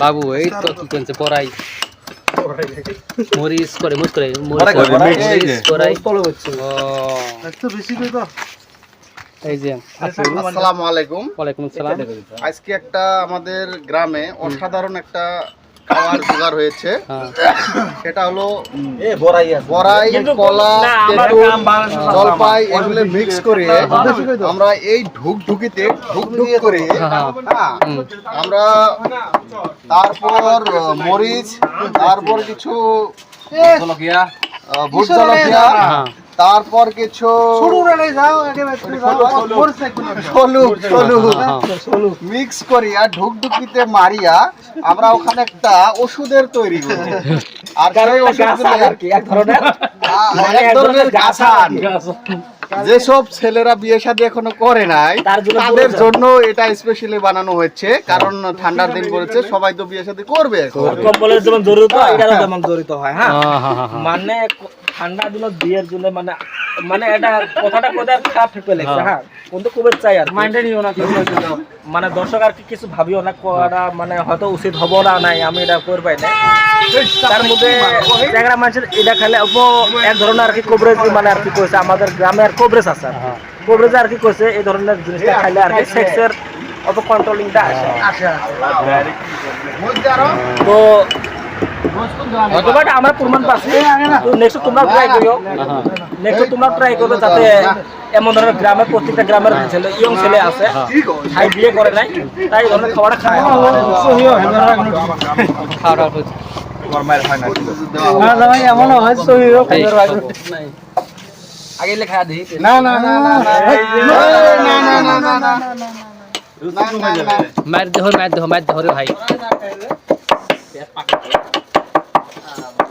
বাবু এই তো কি করছে পড়াই। মরিস করে মরিস করে, এই যে আসসালামু আলাইকুম। ওয়ালাইকুম আসসালাম। আজকে একটা আমাদের গ্রামে অসাধারণ একটা খাবার জোগাড় হয়েছে। হ্যাঁ। সেটা হলো বড়াই কলা জলপাই এগুলো মিক্স করে আমরা এই ঢুক ঢুকিতে ঢুক ঢুক করে হ্যাঁ। আমরা তারপর মরিচ তারপর কিছু ভুট জলকিয়া হ্যাঁ। তারপর কিছু সলু হ্যাঁ। মিক্স করিয়া ঢুকঢুকিতে মারিয়া আমরা ওখানে একটা ওষুধের তৈরি করি। আর সেই ওষুধগুলো- এক ধরনের? গাছান যেসব ছেলেরা বিয়ে শাদী এখনও করে নাই তাদের জন্য এটা স্পেশালি বানানো হচ্ছে কারণ ঠান্ডার দিন পড়েছে সবাই তো বিয়ে শাদী করবে কম্বলের যেমন জড়িত এটারও যেমন জড়িত হয় হ্যাঁ। হ্যাঁ, হ্যাঁ, হ্যাঁ। মানে ঠান্ডা দিন বিয়ের জন্য মানে মানে এটা কথাটা কোথায় খারাপ ফেপে লাগছে হ্যাঁ। কিন্তু খুবই চাই আর মাইন্ডে নিও না মানে দর্শক আর কি কিছু ভাবিও না করা মানে হয়তো উচিত হব না নাই আমি এটা করবাই না। তার মধ্যে মানুষের এটা খেলে এক ধরনের আর কি কভারেজ মানে আর কি করেছে আমাদের গ্রামে আর কভারেজ আছে। কভারেজ আর কি করেছে এই ধরনের জিনিসটা খাইলে আর কি সেক্সের অত কন্ট্রোলিংটা আসে তো হয়তো বা এটা আমরা প্রমাণ পাচ্ছি। নেক্সট তোমরা ট্রাই করিও নেক্সট তোমরা ট্রাই করবে যাতে এমন ধরনের গ্রামের প্রত্যেকটা গ্রামের ছেলে ইয়ং ছেলে আছে ভাই বিয়ে করে নাই তাই ধরনের খাবারটা খায়। খাওয়া দাওয়া হচ্ছে। আগে লেখা দিই। না না না না না। এই, না না না না না না না না। মার দেহ মার দেহ মার দেহ রে ভাই।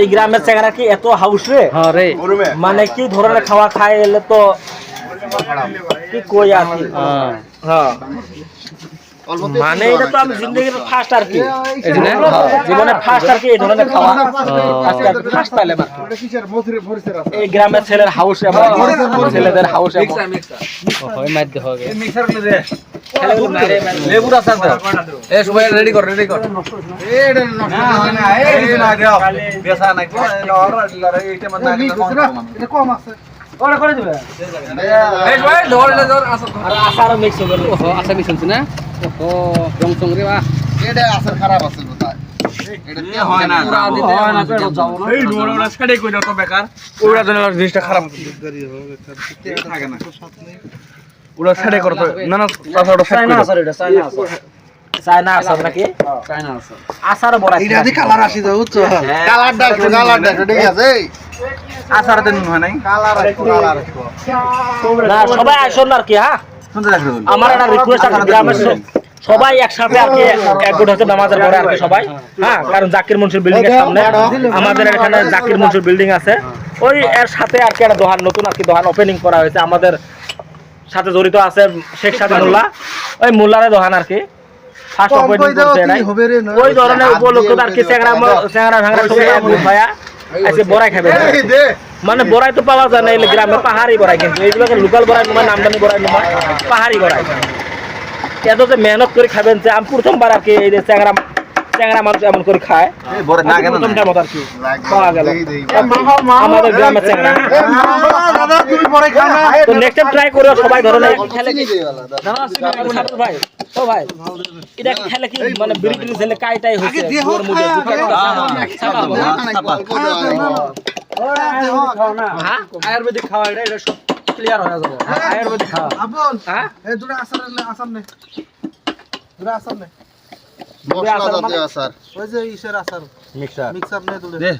এই গ্রামের চেঙ্গারা কি এত হাউস রে? হ্যাঁ মানে কি ধরনের খাওয়া খায় এলে তো কি কই আর কি? হ্যাঁ। হ্যাঁ। মানে এটা তো আমি জিন্দগির ফার্স্ট আর কি? জীবনে ফার্স্ট আর কি এই ধরনের খাওয়া। আজকে আর ফার্স্ট আছে। এই গ্রামের ছেলের হাউস এমন ছেলেদের হাউস হয় ছেলেগুলো মারে মারে লেবুর আচার এ সবাই রেডি কর রেডি কর। এটা নষ্ট না এটা না দাও বেসা নাই তো আর লারে এটা মত না এটা কম আছে। ওরে করে দিবে। এই ভাই ধর না ধর আসা আর আসার মিক্স হবে। ওহো আসা মিক্স হচ্ছে না? ওহো রং চং রে বাহ। এটা আসার খারাপ আছে না না চায়না আচার নাকি? আচার বড় এটা দি কালার আসি দাও কালার দেখো কালার দেখো ঠিক আছে। দেন হয় নাই? কালার কালার না সবাই আসুন আর কি হ্যাঁ? আমার একটা রিকোয়েস্ট আছে গ্রামের সবাই একসাথে আর কি হচ্ছে নামাজের পরে আর কি সবাই। হ্যাঁ কারণ জাকির মুন্সির বিল্ডিং এর সামনে। আমাদের এখানে জাকির মুন্সির বিল্ডিং আছে। ওই এর সাথে আর কি একটা দোকান নতুন আর কি দোহান ওপেনিং করা হয়েছে। আমাদের সাথে জড়িত আছে শেখ সাথে মোল্লা ওই মোল্লারে দোহান আর কি। ওই ধরনের উপলক্ষে আর কি চ্যাংরা চ্যাংরা ভাঙরা সবাই এক গ্রুপ ভাইয়া আজকে বড়াই খাবে। মানে বড়াই তো পাওয়া যায় না এই গ্রামে পাহাড়ি বড়াই কিন্তু এইগুলোকে লোকাল বড়াই নয় নামদানি বড়াই নয় পাহাড়ি বড়াই। এত যে মেহনত করে খাবেন যে আমি প্রথমবার আর কি এই যে চ্যাংরা চ্যাংরা মানুষ এমন করে খায় মত আর কি পাওয়া গেল আমাদের তো নেক্সট টাইম ট্রাই করিও সবাই ধরনের খেলে চিনি দেই वाला দাদা কি ভাই ও ভাই এটা খেলে কি মানে বিড়ি টিড়ি ছেলে কাইটাই হচ্ছে ওর মধ্যে হ্যাঁ আয়ুর্বেদিক খাওয়া এটা এটা সব ক্লিয়ার হয়ে যাবে আয়ুর্বেদিক খাওয়া আপন হ্যাঁ দুটো আসার নে আসার নে দুটো আসার নে মশলা জাতীয় আচার। ওই যে ইসের আচার। মিক্সার। মিক্সার নে দে।